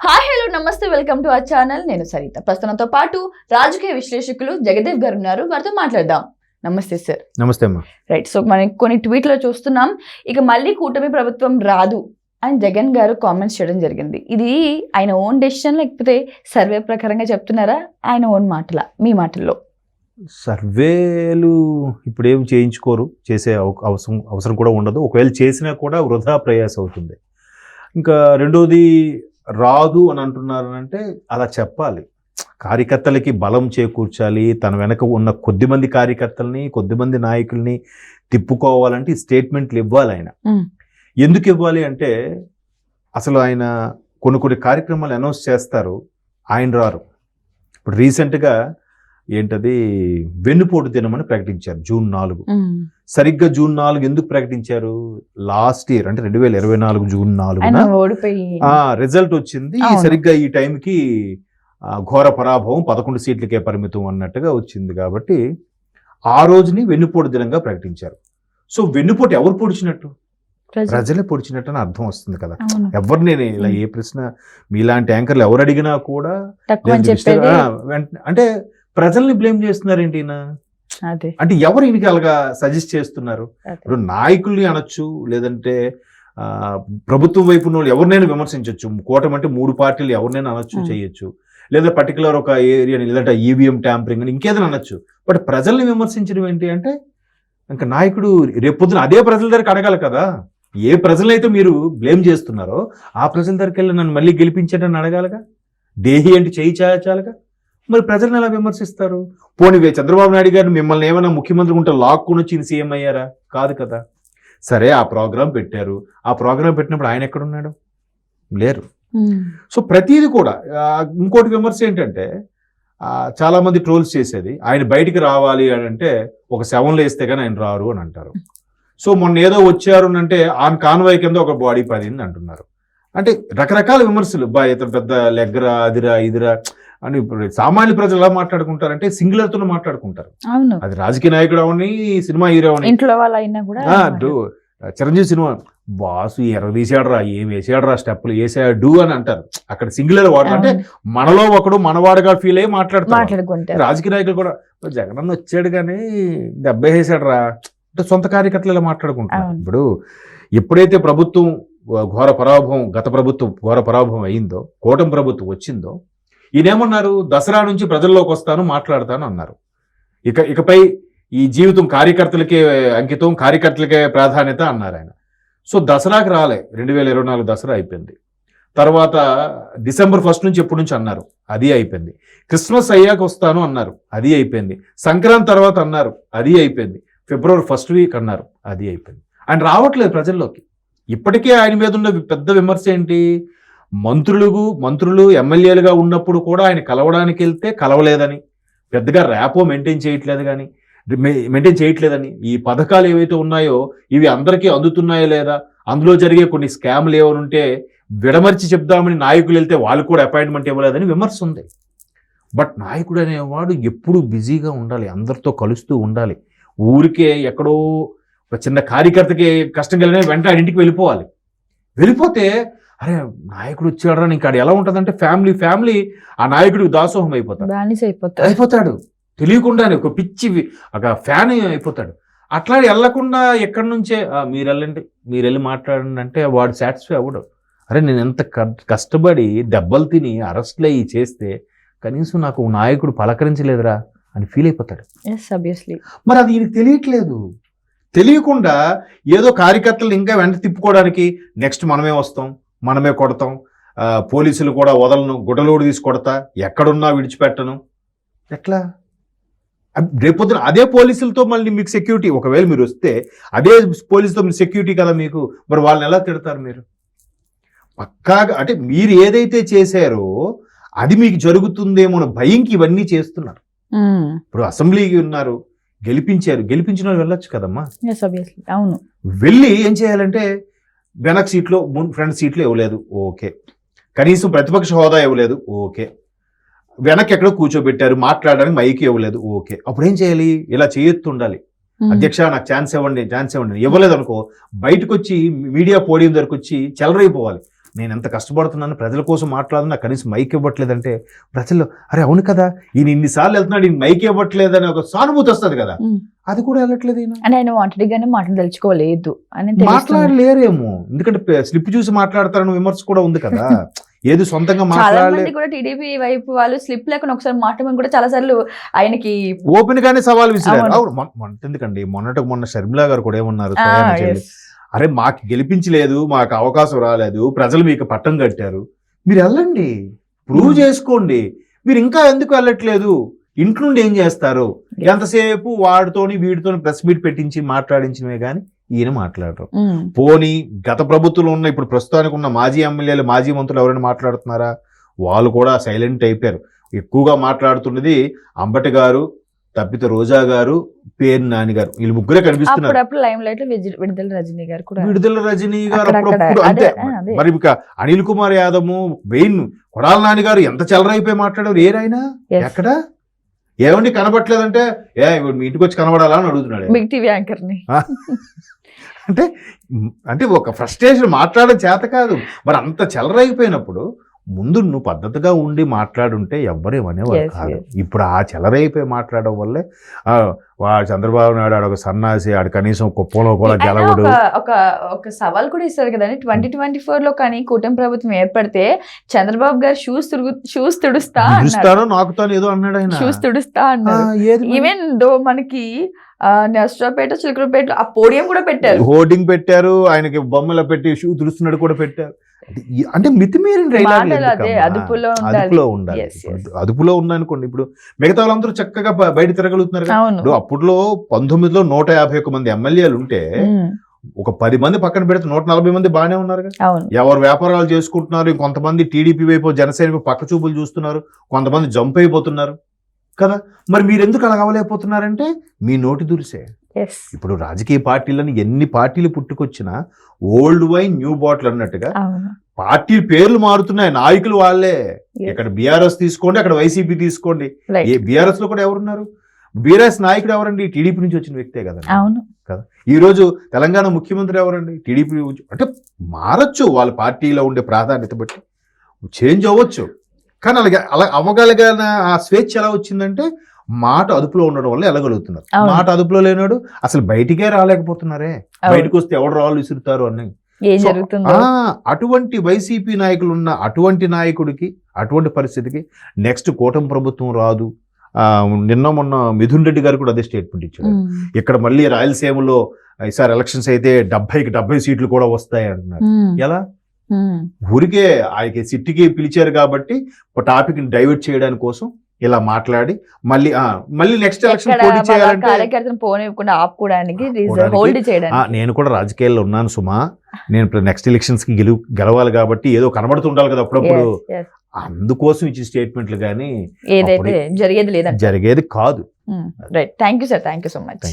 Hi hello namaste welcome to our channel నేను సరిత. ప్రస్తుతంతో పాటు రాజకీయ విశ్లేషకులు జగదేవ్ గారు ఉన్నారు. వారితో మాట్లాడదాం. నమస్తే సార్ నమస్తే అమ్మా. రైట్ సో మనం కొన్ని ట్వీట్లో చూస్తున్నాం. ఇక మళ్ళీ కూటమి ప్రభుత్వం రాదు అని జగన్ గారు కామెంట్స్ చేయడం జరిగింది. ఇది ఆయన ఓన్ డెసిషన్ లేకపోతే సర్వే ప్రకారంగా చెప్తున్నారా? ఆయన ఓన్ మాటల? మీ మాటల్లో. సర్వేలు ఇప్పుడు ఏం చేయించుకోరు? చేసే అవ- అవసరం అవసరం కూడా ఉండదు. ఒకవేళ చేసినా కూడా వృధా ప్రయాస అవుతుంది. ఇంకా రెండోది రాదు అని అంటున్నారు అంటే అలా చెప్పాలి. కార్యకర్తలకి బలం చేకూర్చాలి. తన వెనక ఉన్న కొద్దిమంది కార్యకర్తల్ని కొద్దిమంది నాయకుల్ని తిప్పుకోవాలంటే స్టేట్మెంట్లు ఇవ్వాలి ఆయన. ఎందుకు ఇవ్వాలి అంటే అసలు ఆయన కొన్ని కొన్ని కార్యక్రమాలు అనౌన్స్ చేస్తారు. ఆయన రారు. ఇప్పుడు రీసెంట్గా ఏంటది? వెన్నుపోటు దినమని ప్రకటించారు జూన్ నాలుగు. సరిగ్గా జూన్ నాలుగు ఎందుకు ప్రకటించారు? లాస్ట్ ఇయర్ అంటే రెండు వేల ఇరవై నాలుగు జూన్ ఆ రిజల్ట్ వచ్చింది. సరిగ్గా ఈ టైంకి ఘోర పరాభవం పదకొండు సీట్లకే పరిమితం అన్నట్టుగా వచ్చింది కాబట్టి ఆ రోజుని వెన్నుపోటు దినంగా ప్రకటించారు. సో వెన్నుపోటు ఎవరు పొడిచినట్టు? ప్రజలు. పొడిచినట్టు అని అర్థం వస్తుంది కదా. ఎవరు నేను ఇలా ఏ ప్రశ్న మీలాంటి యాంకర్లు ఎవరు అడిగినా కూడా అంటే ప్రజల్ని బ్లేమ్ చేస్తున్నారేంటి ఈయన? అదే. అంటే ఎవరు ఈయనకి అలాగా సజెస్ట్ చేస్తున్నారు. ఇప్పుడు నాయకుల్ని అనొచ్చు లేదంటే ప్రభుత్వం వైపు ఉన్న వాళ్ళు ఎవరినైనా విమర్శించవచ్చు కూటమి అంటే మూడు పార్టీలు ఎవరినైనా అనొచ్చు. చేయొచ్చు. లేదా పర్టికులర్ ఒక ఏరియాని లేదంటే ఈవీఎం ట్యాంపరింగ్ అని ఇంకేదైనా అనొచ్చు. బట్ ప్రజల్ని విమర్శించడం ఏంటి అంటే ఇంకా నాయకుడు రేపొద్దున అదే ప్రజల దగ్గరికి అడగాలి కదా. ఏ ప్రజలైతే మీరు బ్లేమ్ చేస్తున్నారో ఆ ప్రజల దగ్గరికి వెళ్ళి నన్ను మళ్ళీ గెలిపించండి అడగాలిగా? దేహి అంటే చేయి చాచాలిగా మరి ప్రజల్ని ఎలా విమర్శిస్తారు? పోనీ చంద్రబాబు నాయుడు గారు మిమ్మల్ని ఏమైనా ముఖ్యమంత్రి ఉంటే లాక్కుని వచ్చి సీఎం అయ్యారా? కాదు కదా. సరే ఆ ప్రోగ్రాం పెట్టారు. ఆ ప్రోగ్రాం పెట్టినప్పుడు ఆయన ఎక్కడున్నాడు? లేరు. సో ప్రతిదీ కూడా ఇంకోటి విమర్శ ఏంటంటే ఆ, చాలా మంది ట్రోల్స్ చేసేది ఆయన బయటికి రావాలి అని అంటే ఒక సెవెన్లో వేస్తే కానీ ఆయన రారు అని అంటారు. సో మొన్న ఏదో వచ్చారు అని అంటే ఆన్ కాన్వాయ్ కింద ఒక బాడీ పడింది అంటున్నారు. అంటే రకరకాల విమర్శలు బా ఇతను పెద్ద లెగ్గరా అదిరా ఇదిరా అని ఇప్పుడు సామాన్య ప్రజలు ఎలా మాట్లాడుకుంటారంటే సింగులర్తో మాట్లాడుకుంటారు. అవును. అది రాజకీయ నాయకుడు అవని సినిమా హీరో అవని. ఇంట్లో వాళ్ళ అయినా కూడా డు చిరంజీవి సినిమా. బాసు ఎర్ర తీసాడరా ఏం వేసాడరా స్టెప్పులు వేసాడు అని అంటారు. అక్కడ సింగులర్ వాడు అంటే. మనలో ఒకడు మనవాడుగా ఫీల్ అయ్యి మాట్లాడతారు. మాట్లాడుకుంటారు. రాజకీయ నాయకులు కూడా "ఓ, జగనన్న వచ్చాడు కానీ దెబ్బ వేసాడరా అంటే సొంత కార్యకర్తలు ఇలా మాట్లాడుకుంటారు అవును. ఇప్పుడు ఎప్పుడైతే ప్రభుత్వం ఘోర పరాభవం గత ప్రభుత్వం ఘోర పరాభవం అయిందో కూటమి ప్రభుత్వం వచ్చిందో ఈయనేమన్నారు? దసరా నుంచి ప్రజల్లోకి వస్తాను మాట్లాడతాను అన్నారు. ఇక ఇకపై ఈ జీవితం కార్యకర్తలకే అంకితం కార్యకర్తలకే ప్రాధాన్యత అన్నారు ఆయన. సో దసరాకి రాలే. రెండు వేల ఇరవై నాలుగు దసరా అయిపోయింది. తర్వాత డిసెంబర్ ఫస్ట్ నుంచి ఎప్పటి నుంచి అన్నారు? అది అయిపోయింది. క్రిస్మస్ అయ్యాక వస్తాను అన్నారు. అది అయిపోయింది. సంక్రాంతి తర్వాత అన్నారు. అది అయిపోయింది. ఫిబ్రవరి ఫస్ట్ వీక్ అన్నారు. అది అయిపోయింది. ఆయన రావట్లేదు ప్రజల్లోకి. ఇప్పటికే ఆయన మీద ఉన్న పెద్ద విమర్శ ఏంటి? మంత్రులు మంత్రులు ఎమ్మెల్యేలుగా ఉన్నప్పుడు కూడా ఆయన కలవడానికి వెళ్తే కలవలేదని పెద్దగా ర్యాపో మెయింటైన్ చేయట్లేదు కానీ మెయింటైన్ చేయట్లేదని ఈ పథకాలు ఏవైతే ఉన్నాయో ఇవి అందరికీ అందుతున్నాయో లేదా? అందులో జరిగే కొన్ని స్కామ్లు ఏమైనా ఉంటే విడమర్చి చెప్దామని నాయకులు వెళ్తే వాళ్ళు కూడా అపాయింట్మెంట్ ఇవ్వలేదని విమర్శ ఉంది. బట్ నాయకుడు అనేవాడు ఎప్పుడూ బిజీగా ఉండాలి అందరితో కలుస్తూ ఉండాలి. ఊరికే ఎక్కడో ఒక చిన్న కార్యకర్తకి కష్టం కలిగిన వెంట ఇంటికి వెళ్ళిపోవాలి. వెళ్ళిపోతే అరే నాయకుడు వచ్చాడరా నీకు ఆడ ఎలా ఉంటుందంటే ఫ్యామిలీ ఫ్యామిలీ ఆ నాయకుడికి దాసోహం అయిపోతాడు. బానిస అయిపోతారు అయిపోతాడు. తెలియకుండానే ఒక పిచ్చి ఒక ఫ్యాన్ అయిపోతాడు. అట్లా వెళ్ళకుండా ఎక్కడి నుంచే "ఆ, మీరు వెళ్ళండి మీరు వెళ్ళి మాట్లాడండి అంటే వాడు సాటిస్ఫై అవ్వడు. అరే నేను ఎంత కష్టపడి దెబ్బలు తిని అరెస్ట్లు అయ్యి చేస్తే కనీసం నాకు నాయకుడు పలకరించలేదురా అని ఫీల్ అయిపోతాడు. మరి అది ఈయనకి తెలియట్లేదు. తెలియకుండా ఏదో కార్యకర్తలు ఇంకా వెంట తిప్పుకోవడానికి నెక్స్ట్ మనమే వస్తాం. మనమే కొడతాం. పోలీసులు కూడా వదలను గుడ్డలోడు తీసి కొడతా. ఎక్కడున్నా విడిచిపెట్టను. ఎట్లా? రేపొద్దున అదే పోలీసులతో మళ్ళీ మీకు సెక్యూరిటీ ఒకవేళ మీరు వస్తే అదే పోలీసుతో మీరు సెక్యూరిటీ కదా మీకు? మరి వాళ్ళని ఎలా తిడతారు మీరు? పక్కాగా అంటే మీరు ఏదైతే చేశారో అది మీకు జరుగుతుందేమో భయంకి ఇవన్నీ చేస్తున్నారు. ఇప్పుడు అసెంబ్లీకి ఉన్నారు గెలిపించారు. గెలిపించిన వాళ్ళు వెళ్ళొచ్చు కదమ్మా? అవును. వెళ్ళి ఏం చేయాలంటే వెనక సీట్లో ముందు ఫ్రంట్ సీట్లో ఇవ్వలేదు. ఓకే. కనీసం ప్రతిపక్ష హోదా ఇవ్వలేదు. ఓకే. వెనక్కి ఎక్కడో కూర్చోబెట్టారు. మాట్లాడడానికి మైకి ఇవ్వలేదు. ఓకే. అప్పుడు ఏం చేయాలి? ఇలా చేయొత్తు ఉండాలి ఉమ్. అధ్యక్ష నాకు ఛాన్స్ ఇవ్వండి ఛాన్స్ ఇవ్వండి. ఇవ్వలేదు అనుకో బయటకు వచ్చి మీడియా పోడియం దగ్గరకు వచ్చి చెలరైపోవాలి నేను ఎంత కష్టపడుతున్నాను ప్రజల కోసం మాట్లాడుతున్నా నాకు కనీసం మైక్ ఇవ్వట్లేదంటే ప్రజలు అరే అవును కదా ఈయన ఇన్నిసార్లు వెళ్తున్నాడు ఈయన మైక్ ఇవ్వట్లేదని ఒక సానుభూతి వస్తుంది కదా. అది కూడా వెళ్ళట్లేదు అని ఆయన వాంటెడ్ గానే మాటలు తెలుసుకోలేదు అని. మాట్లాడలేరేమో. ఎందుకంటే స్లిప్ చూసి మాట్లాడతారని విమర్శ కూడా ఉంది కదా. ఏది సొంతంగా మాట్లాడలే కూడా టీడీపీ వైపు వాళ్ళు స్లిప్ లేకుండా ఒకసారి మాట్లాడమని కూడా చాలా సార్లు ఆయనకి ఓపెన్ గానే సవాల్ విసిరారు. ఎందుకండి? మొన్నటికి మొన్న షర్మిలా గారు కూడా ఏమన్నారు? అరే మాకు గెలిపించలేదు మాకు అవకాశం రాలేదు ప్రజలు మీకు పట్టం కట్టారు. మీరు వెళ్ళండి ప్రూవ్ Hmm. చేసుకోండి. మీరు ఇంకా ఎందుకు వెళ్ళట్లేదు? ఇంటి నుండి ఏం చేస్తారు. ఎంతసేపు వాడితోని వీడితోని ప్రెస్ మీట్ పెట్టించి మాట్లాడించినవే కానీ ఈయన మాట్లాడరు. ఉమ్. పోనీ గత ప్రభుత్వంలో ఉన్న ఇప్పుడు ప్రస్తుతానికి ఉన్న మాజీ ఎమ్మెల్యేలు మాజీ మంత్రులు ఎవరైనా మాట్లాడుతున్నారా? వాళ్ళు కూడా సైలెంట్ అయిపోయారు. ఎక్కువగా మాట్లాడుతున్నది అంబటి గారు తప్పిత రోజా గారు పేరు నాని గారు వీళ్ళు ముగ్గురే కనిపిస్తున్నారు. అప్పుడప్పుడు లైమ్ లైట్లో విడుదల రజనీ గారు కూడా. విడుదల రజనీ గారు. అప్పుడప్పుడు అంతే. మరి ఇక అనిల్ కుమార్ యాదవ్ వెయిన్ కొడాల నాని గారు ఎంత చెలరైపోయి మాట్లాడారు? ఏరైనా. ఎక్కడ? ఏమండి కనబట్లేదంటే ఏ మీ ఇంటికి వచ్చి కనబడాలా అని అడుగుతున్నాడు. బిగ్ టీవీ అంటే అంటే ఒక ఫ్రస్ట్రేషన్ మాట్లాడడం చేత కాదు. మరి అంత చెలరైపోయినప్పుడు ముందు నువ్వు పద్ధతిగా ఉండి మాట్లాడుంటే ఎవ్వరేమనేవారు కాదు. ఇప్పుడు ఆ చెలరైపోయి మాట్లాడడం వల్లే వాడు చంద్రబాబు నాయుడు ఆడు ఒక సన్నాసి ఆడు కనీసం కుప్పలో కూడా గెలవడు. ఒక ఒక సవాల్ కూడా ఇస్తారు కదండి. ట్వంటీ ట్వంటీ ఫోర్లో కానీ కూటమి ప్రభుత్వం ఏర్పడితే చంద్రబాబు గారు షూస్ తుడుగు షూస్ తుడుస్తా పిలుస్తానో నాకుతాను ఏదో అన్నాడు ఆయన. షూస్ తుడుస్తా మరి? ఈవెన్ దో మనకి ఆ, నర్సరావుపేట చిలకలపేట ఆ పోడియం కూడా పెట్టారు. హోర్డింగ్ పెట్టారు ఆయనకి బొమ్మలు పెట్టి షూ తుడుస్తున్నాడు కూడా పెట్టారు. అంటే మితిమీరిన డైలాగులు అదే? అదుపులో ఉండాలి. అదుపులో ఉండాలి. అదుపులో ఉందనుకోండి ఇప్పుడు మిగతా వాళ్ళందరూ చక్కగా బయట తిరగలుగుతున్నారు అప్పట్లో పంతొమ్మిదిలో నూట యాభై ఒక్క మంది ఎమ్మెల్యేలు ఉంటే ఒక పది మంది పక్కన పెడితే నూట నలభై మంది బాగానే ఉన్నారు ఎవరు వ్యాపారాలు చేసుకుంటున్నారు కొంతమంది టీడీపీ వైపు జనసేన పక్క చూపులు చూస్తున్నారు కొంతమంది జంప్ అయిపోతున్నారు కదా. మరి మీరు ఎందుకు అలా అవ్వలేకపోతున్నారంటే మీ నోటి దురిసే. ఇప్పుడు రాజకీయ పార్టీలను ఎన్ని పార్టీలు పుట్టుకొచ్చినా ఓల్డ్ వైన్ న్యూ బాటిల్ అన్నట్టుగా పార్టీ పేర్లు మారుతున్నాయి. నాయకులు వాళ్ళే. ఇక్కడ బీఆర్ఎస్ తీసుకోండి అక్కడ వైసీపీ తీసుకోండి. ఏ బీఆర్ఎస్లో కూడా ఎవరున్నారు? బీఆర్ఎస్ నాయకుడు ఎవరండి? టీడీపీ నుంచి వచ్చిన వ్యక్తే కదా అవును. ఈ రోజు తెలంగాణ ముఖ్యమంత్రి ఎవరండి? టీడీపీ అంటే మారచ్చు వాళ్ళ పార్టీలో ఉండే ప్రాధాన్యత బట్టి. చేంజ్ అవ్వచ్చు. కానీ అలాగే అలా అవ్వగలిగిన ఆ స్వేచ్ఛ ఎలా వచ్చిందంటే మాట అదుపులో ఉండడం వల్ల వెళ్ళగలుగుతున్నారు. మాట అదుపులో లేనాడు అసలు బయటికే రాలేకపోతున్నారే. బయటకు వస్తే ఎవడు రాళ్ళు విసురుతారు అని. అటువంటి వైసీపీ నాయకులు ఉన్న అటువంటి నాయకుడికి అటువంటి పరిస్థితికి నెక్స్ట్ కూటమి ప్రభుత్వం రాదు. ఆ, నిన్న మొన్న మిథున్ రెడ్డి గారు కూడా అదే స్టేట్మెంట్ ఇచ్చాడు ఉమ్, ఇక్కడ మళ్ళీ రాయలసీమలో ఈసారి ఎలక్షన్స్ అయితే డెబ్బైకి డెబ్బై సీట్లు కూడా వస్తాయి అంటున్నారు. ఎలా. ఊరికే ఆయనకి సిట్టికి పిలిచారు కాబట్టి టాపిక్ని డైవర్ట్ చేయడానికి కోసం ఇలా మాట్లాడి మళ్ళీ మళ్ళీ నెక్స్ట్ ఎలక్షన్ పోటీ చేయాలంటే కార్యకర్తను పోనివ్వకుండా ఆపుకోవడానికి ఆపుకోవడానికి, హోల్డ్ ఆ, చేయడానికి. నేను కూడా రాజకీయాల్లో ఉన్నాను సుమా. నేను నెక్స్ట్ ఎలక్షన్స్కి గెలు గెలవాలి కాబట్టి ఏదో కనబడుతుండాలి కదా అప్పుడప్పుడు. అందుకోసం ఇచ్చిన స్టేట్మెంట్లు కానీ ఏదైతే జరిగేది లేదండి జరిగేది కాదు. Right thank you sir thank you so much